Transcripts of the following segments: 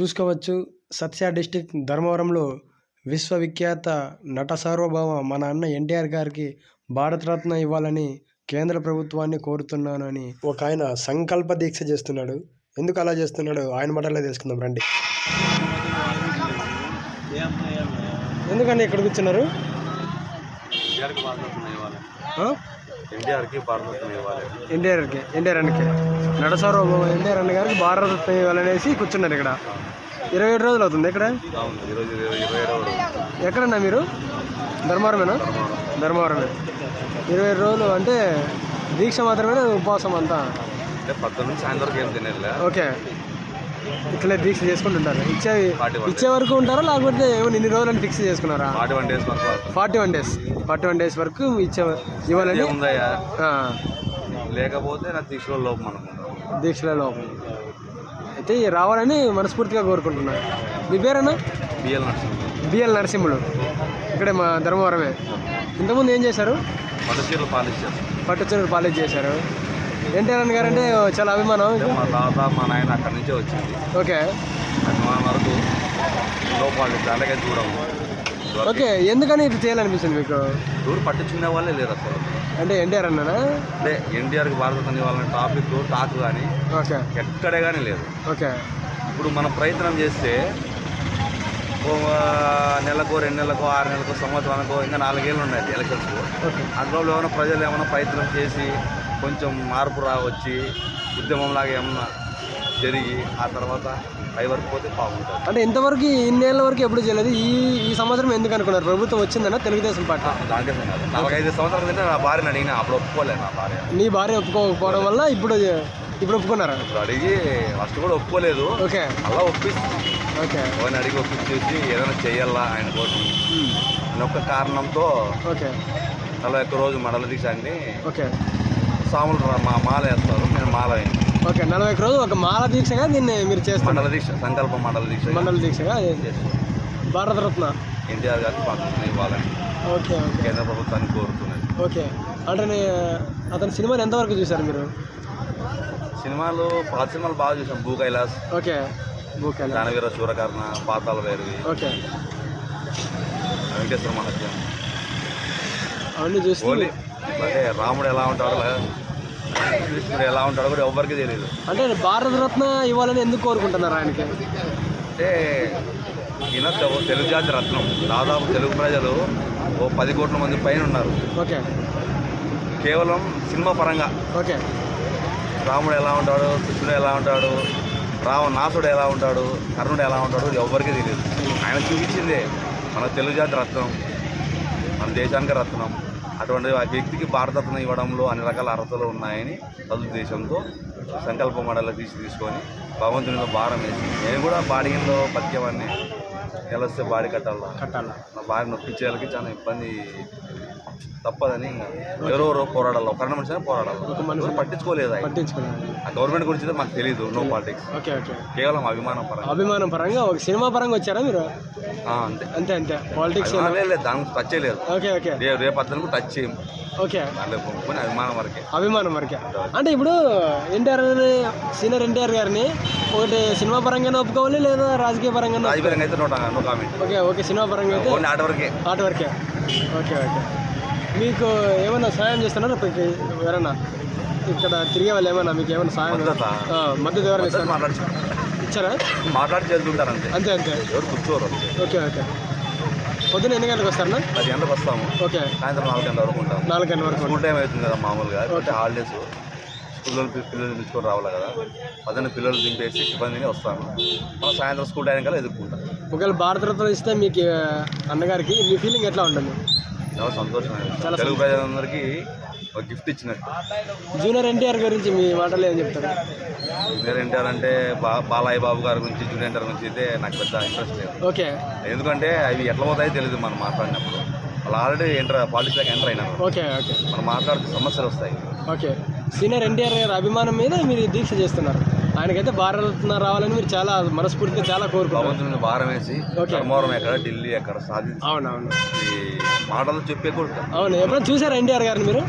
చూసుకోవచ్చు. సత్య డిస్టిక్ ధర్మవరంలో విశ్వవిఖ్యాత నట సార్వభౌమ మన అన్న ఎన్టీఆర్ గారికి భారతరత్న ఇవ్వాలని కేంద్ర ప్రభుత్వాన్ని కోరుతున్నానని ఒక ఆయన సంకల్ప దీక్ష చేస్తున్నాడు. ఎందుకు అలా చేస్తున్నాడు ఆయన మాటల్లో తెలుసుకుందాం రండి. ఎందుకని ఇక్కడ కూర్చున్నారు? ఎన్టీఆర్కి భారతరత్న ఇవ్వాలి? ఎన్టీఆర్కి ఎన్టీఆర్ అన్నకి నట సార్వభౌమ ఎన్టీఆర్ అన్న గారికి భారతరత్న ఇవ్వాలనేసి కూర్చున్నారు ఇక్కడ. ఇరవై ఏడు రోజులు అవుతుంది ఇక్కడ? ఎక్కడన్నా మీరు? ధర్మవరమేనా? ధర్మవరమే. ఇరవై ఏడు రోజులు అంటే దీక్ష మాత్రమే ఉపవాసం అంతా? అంటే పద్దెనిమిది నుంచి సాయంత్రం ఏం ఓకే. ఇట్లే దీక్ష చేసుకుంటుంటారు. ఇచ్చే Forty one ఇచ్చే వరకు ఉంటారా? లేకపోతే ఏమైనా ఇన్ని రోజులని ఫిక్స్ చేసుకున్నారా? Forty one days forty one days. Forty one days వరకు ఇచ్చే ఉందయ్యా. ఆ, లేకపోతే నా తీసుకులో లోపం దీక్షలలో అయితే రావాలని మనస్ఫూర్తిగా కోరుకుంటున్నాను మీ పేరేనా బిఎల్ నర్సింగ్ బిఎల్ నరసింహుడు. ఇక్కడే మా ధర్మవరమే. ఇంతకుముందు ఏం చేశారు? పట్టు చీరలు పాలిష్ చేస్తాం పట్టు చీరలు పాలిష్ చేశారు. ఎన్టీఆర్ గారు అంటే చాలా అభిమానం మా తాత మా నాయన అక్కడి నుంచే వచ్చింది. ఓకే. అభిమానం వరకు లో పాలిష్ అలాగే చూడము ఓకే ఎందుకని ఇది చేయాలనిపిస్తుంది మీకు? ఎవరు పట్టించుకునే వాళ్ళే లేరు అసలు. అంటే ఎన్టీఆర్ అన్నానా? అంటే ఎన్టీఆర్కి భారతరత్న ఇవ్వాలనే టాపిక్ టాక్ కానీ ఓకే. ఎక్కడే కానీ లేదు. ఓకే. ఇప్పుడు మనం ప్రయత్నం చేస్తే నెలకు రెండు నెలలకు ఆరు నెలలకు సంవత్సరానికో ఇంకా నాలుగేళ్ళు ఉన్నాయి ఎలక్షన్స్ అందులో ఏమైనా ప్రజలు ఏమైనా ప్రయత్నం చేసి కొంచెం మార్పు రావచ్చి ఉద్యమంలాగా ఏమన్నా జరిగి ఆ తర్వాత పై వరకు పోతే బాగుంటుంది. అంటే ఇంతవరకు ఇన్నేళ్ళ వరకు ఎప్పుడు చేయలేదు? ఈ ఈ సంవత్సరం ఎందుకు అనుకున్నారు? ప్రభుత్వం వచ్చిందన్న తెలుగుదేశం పార్టీ. దానికే కాదు నాలుగైదు సంవత్సరాల క్రితం నా భార్యని అడిగిన అప్పుడు ఒప్పుకోలేదు నా భార్య. నీ భార్య ఒప్పుకోకపోవడం వల్ల ఇప్పుడు ఇప్పుడు ఒప్పుకున్నారా? ఇప్పుడు అడిగి ఫస్ట్ కూడా ఒప్పుకోలేదు. ఓకే. అలా ఒప్పిస్తే. ఓకే. ఎవరిని అడిగి ఒప్పించేసి ఏదైనా చెయ్యాలా ఆయన కోసం. అని ఒక్క కారణంతో ఓకే. నలభై ఒక్క రోజు మండల దీక్ష అని ఓకే. సాములు మా మాల వేస్తారు. నేను మాల. ఓకే నలభై రోజు ఒక మాల దీక్షగా దీన్ని మీరు చేస్తున్నారు. మండల దీక్ష సంకల్ప మండల దీక్ష. మండల దీక్షగా? భారతరత్న? ఎన్టీఆర్ గారికి భారతరత్న ఇవ్వాలని ఓకే ఓకే. కేంద్ర ప్రభుత్వాన్ని కోరుతున్నది. ఓకే. అంటే అతని సినిమాని ఎంతవరకు చూశారు మీరు? సినిమాలు పాత సినిమాలు బాగా చూసాం భూ కైలాస్ ఓకే. ఓకే దానవీర శూరకర్ణ పాతాల వేరువి ఓకే. వెంకటేశ్వర మహత్యం అవన్నీ చూసి రాముడు ఎలా ఉంటాడో కృష్ణుడు ఎలా ఉంటాడో కూడా ఎవ్వరికీ తెలియదు అంటే భారతరత్న ఇవ్వాలని ఎందుకు కోరుకుంటున్నారు ఆయనకి? అంటే ఈయన తెలు- తెలుగు జాతి రత్నం. దాదాపు తెలుగు ప్రజలు ఓ పది కోట్ల మంది పైన ఉన్నారు. ఓకే. కేవలం సినిమా పరంగా. ఓకే. రాముడు ఎలా ఉంటాడు? కృష్ణుడు ఎలా ఉంటాడు? రావణాసుడు ఎలా ఉంటాడు? కర్ణుడు ఎలా ఉంటాడు? ఎవ్వరికీ తెలియదు ఆయన చూపించిందే మన తెలుగు జాతి రత్నం మన దేశానికి రత్నం. అటువంటి ఆ వ్యక్తికి భారతరత్న ఇవ్వడంలో అన్ని రకాల అర్హతలు ఉన్నాయని సదుద్దేశంతో సంకల్ప మండలి తీసి తీసుకొని భగవంతుని మీద భారం వేసి నేను కూడా బాడీలో పథ్యమని నెలస్తే బాడీ కట్టాలా? కట్టాలా? నా భార్య నొప్పించేయాలకి చాలా ఇబ్బంది తప్పదని ఎవరెవరో పోరాడాలి ఒకరిని మనిషి పోరాడాలి పట్టించుకోలేదు ఆ గవర్నమెంట్ గురించి మాకు తెలియదు నో పాలిటిక్స్ ఓకే ఓకే. కేవలం అభిమానం పరంగా. అభిమానం పరంగా ఒక సినిమా పరంగా వచ్చారా మీరు? అంతే. అంతే అంతే. పాలిటిక్స్ లేదు దానికి టచ్ చేయలేదు ఓకే ఓకే. రేపు అతను టచ్ చేయం ఓకే. అభిమానం వరకే. అభిమానం వరకే. అంటే ఇప్పుడు ఎన్టీఆర్ సీనియర్ ఎన్టీఆర్ గారిని ఒకటి సినిమా పరంగానే ఒప్పుకోవాలి లేదా రాజకీయ పరంగానే రాజకీయంగా అయితే no comment okay okay. Cinema పరంగా అయితే ఆట వరకే. ఆర్ట్ వర్కే. Okay okay. మీకు ఏమైనా సాయం చేస్తున్నారా? ఎవరైనా ఇక్కడ తిరిగే వాళ్ళు ఏమైనా మీకు ఏమైనా సాయం మద్దతా? ఎవరైనా ఇస్తారా? మాట్లాడి ఇచ్చారా? మాట్లాడి చేస్తుంటారు అంతే అంతే. ఎవరు కూర్చోరు. Okay okay. పొద్దున్న ఎన్ని గంటలకు వస్తారన్నా? పది గంటలకు వస్తాము. ఓకే. సాయంత్రం నాలుగు గంటల వరకు ఉంటాము. నాలుగు గంటల వరకు స్కూల్ టైం అవుతుంది కదా మామూలుగా. అంటే హాలిడేస్. స్కూల్లో పిల్లలు తీసుకొని రావాలి కదా? పద్దెన పిల్లలు దింపేసి ఇబ్బందిగా వస్తాను మనం సాయంత్రం స్కూల్ టైం కల్లా ఎదుర్కొంటాం. ఒకవేళ భారతరత్న ఇస్తే మీకు అన్నగారికి మీ ఫీలింగ్ ఎట్లా ఉంటుంది? చాలా సంతోషం చాలా తెలుగు ప్రజలందరికీ ఒక గిఫ్ట్ ఇచ్చినట్టు. జూనియర్ ఎన్టీఆర్ గురించి మీ మాటలు ఏం చెప్తారు? జూనియర్ ఎన్టీఆర్ అంటే బా బాలయ్య బాబు గారి గురించి జూనియర్ ఎన్టీఆర్ గురించి అయితే నాకు పెద్ద ఇంట్రెస్ట్ లేదు. ఓకే. ఎందుకంటే అవి ఎట్లా పోతాయో తెలియదు మనం మాట్లాడినప్పుడు. వాళ్ళు ఆల్రెడీ ఎంటర్ పాలిటిక్స్లోకి ఎంటర్ అయినారు. Okay okay. మనం మాట్లాడితే సమస్యలు వస్తాయి. ఓకే. సీనియర్ ఎన్టీఆర్ గారి అభిమానం మీద మీరు దీక్ష చేస్తున్నారు. ఆయనకైతే భారతరత్న రావాలని మీరు చాలా మనస్ఫూర్తిగా చాలా కోరుకుంటున్నారు. భారం వేసి. ధర్మవరం ఎక్కడ ఢిల్లీ ఎక్కడ సాధించి అవునవును. ఈ మాటలు చెప్పే కూడా అవును ఎప్పుడైనా చూసారా ఎన్టీఆర్ గారిని మీరు?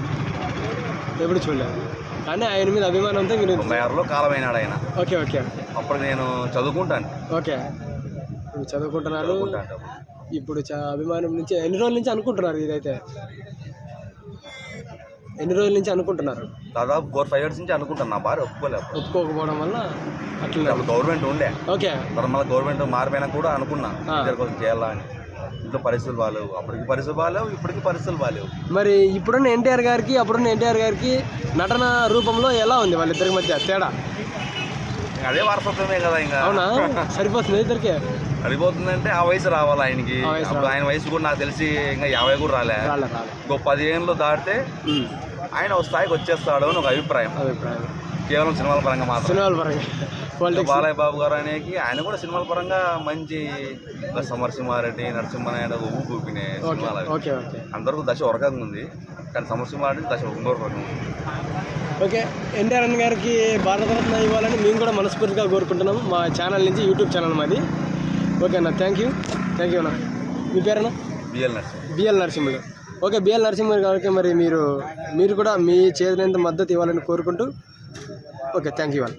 ఎప్పుడు చూడలేదు. కానీ ఆయన మీద అభిమానంతో మీరు తొంభై ఆరులో కాలమైనాడు ఆయన. Okay okay. అప్పుడు నేను చదువుకుంటాను. ఓకే. ఇప్పుడు చదువుకుంటున్నారు. చదువుకుంటాను. ఇప్పుడు అభిమానం నుంచి ఎన్ని రోజుల నుంచి అనుకుంటున్నారు ఇదైతే? ఎన్ని రోజుల నుంచి అనుకుంటున్నారు? దాదాపు ఫోర్ ఫైవ్ ఇయర్స్ నుంచి అనుకుంటాను. నా భార్య ఒప్పుకోలేదు ఒప్పుకోకపోవడం వల్ల అట్లా గవర్నమెంట్ ఉండే. ఓకే. తర్వాత మళ్ళీ గవర్నమెంట్ మారిపోయినా కూడా అనుకున్నా. ఇద్దరి కోసం చేయాలా అని. ఇంట్లో పరిస్థితులు బాగాలేవు. అప్పటికి పరిస్థితులు బాగాలేవు ఇప్పటికి పరిస్థితులు బాగాలేవు. మరి ఇప్పుడున్న ఎన్టీఆర్ గారికి అప్పుడున్న ఎన్టీఆర్ గారికి నటన రూపంలో ఎలా ఉంది వాళ్ళిద్దరి మధ్య తేడా? అదే వారసత్వమే కదా ఇంకా. అవునా? సరిపోతుంది ఇద్దరికి? అడిపోతుందంటే ఆ వయసు రావాలి ఆయనకి. అప్పుడు ఆయన వయసు కూడా నాకు తెలిసి ఇంకా యాభై కూడా రాలే. ఇంకో పదిహేనులో దాటితే. ఆయన ఒక స్థాయికి వచ్చేస్తాడు అని ఒక అభిప్రాయం. అభిప్రాయం. కేవలం సినిమాల పరంగా మాత్రం సినిమాల పరంగా. బాలయ్య బాబు గారు అనేది ఆయన కూడా సినిమాల పరంగా మంచి సమరసింహారెడ్డి నరసింహనాయుడు ఊపి ఓకే సినిమాలు అందరికీ దశ ఒక రకంగా ఉంది. కానీ సమరసింహారెడ్డి దశ ఇంకో రకంగా ఉంది. ఓకే ఎన్టీఆర్ అన్న గారికి భారతరత్న ఇవ్వాలని మేము కూడా మనస్ఫూర్తిగా కోరుకుంటున్నాం మా ఛానల్ నుంచి యూట్యూబ్ ఛానల్ మాది. ఓకే అన్న థ్యాంక్ యూ థ్యాంక్ యూ అన్న. మీ పేరన్నా BL Narasimha. BL Narasimhulu. Okay BL Narasimhulu గారికి మరి మీరు మీరు కూడా మీ చేతినంత మద్దతు ఇవ్వాలని కోరుకుంటూ. ఓకే థ్యాంక్ యూ అన్న.